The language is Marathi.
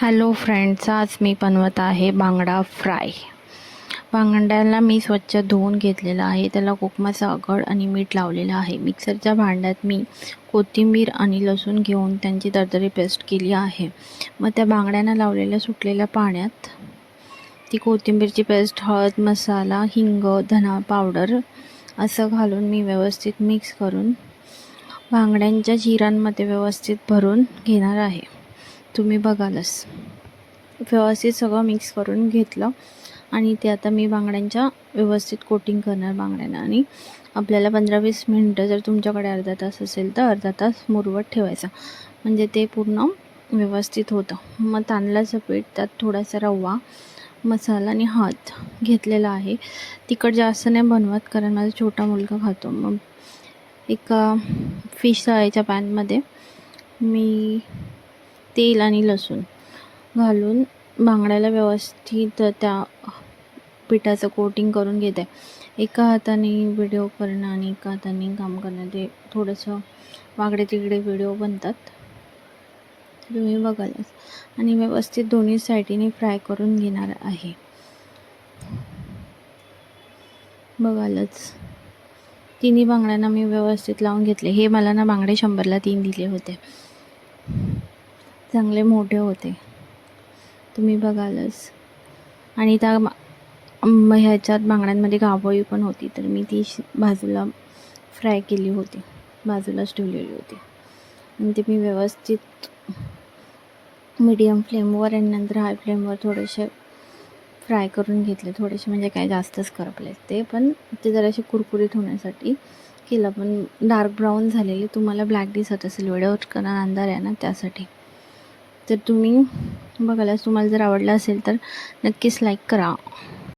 हॅलो फ्रेंड्स आज मी बनवत आहे बांगडा फ्राय. बांगड्याला मी स्वच्छ धुवून घेतलेलं आहे. त्याला कोकमाचा अगड आणि मीठ लावलेलं आहे. मिक्सरच्या भांड्यात मी कोथिंबीर आणि लसूण घेऊन त्यांची दरदरी पेस्ट केली आहे. मग त्या बांगड्यांना लावलेल्या सुटलेल्या पाण्यात ती कोथिंबीरची पेस्ट हळद मसाला हिंग धना पावडर असं घालून मी व्यवस्थित मिक्स करून बांगड्यांच्या जिरांमध्ये व्यवस्थित भरून घेणार आहे. तुम्ही बघालच. व्यवस्थित सगळं मिक्स करून घेतलं. आणि ते आता मी बांगड्यांच्या व्यवस्थित कोटिंग करणार बांगड्यांना. आणि आपल्याला पंधरा वीस मिनटं जर तुमच्याकडे अर्धा तास असेल तर अर्धा तास मुरवत ठेवायचा. म्हणजे ते पूर्ण व्यवस्थित होतं. मग तांदळाचं पीठ त्यात थोडासा रवा मसाला आणि हात घेतलेला आहे. तिखट जास्त नाही बनवत कारण माझा छोटा मुलगा खातो. मग एका फिश तळायच्या पॅनमध्ये मी तेल आणि लसूण घालून बांगड्याला व्यवस्थित त्या पिठाचं कोटिंग करून घेते. एका हाताने व्हिडिओ करणं आणि एका हाताने काम करणं ते थोडंसं वागडे तिकडे व्हिडिओ बनतात. तुम्ही बघालच. आणि व्यवस्थित दोन्ही साईडीने फ्राय करून घेणार आहे. बघालच. तिन्ही बांगड्यांना मी व्यवस्थित लावून घेतले. हे मला ना बांगडे शंभरला तीन दिले होते. चांगले मोठे होते. तुम्ही बघालच. आणि त्या मा- ह्याच्यात बांगड्यांमध्ये गाभोळी पण होती तर मी ती श- बाजूला फ्राय केली होती. बाजूलाच ठेवलेली होती. आणि ते मी व्यवस्थित मीडियम फ्लेमवर आणि नंतर हाय फ्लेमवर थोडेसे फ्राय करून घेतले. थोडेसे म्हणजे काय जास्तच करपले ते पण ते जरासे कुरकुरीत होण्यासाठी केलं. पण डार्क ब्राऊन झालेले तुम्हाला ब्लॅक दिसत असेल व्हिडिओवर करणार अंधार आहे ना त्यासाठी. तर तुम्ही बघायला तुम्हाला जर आवडलं असेल तर नक्कीच लाईक करा.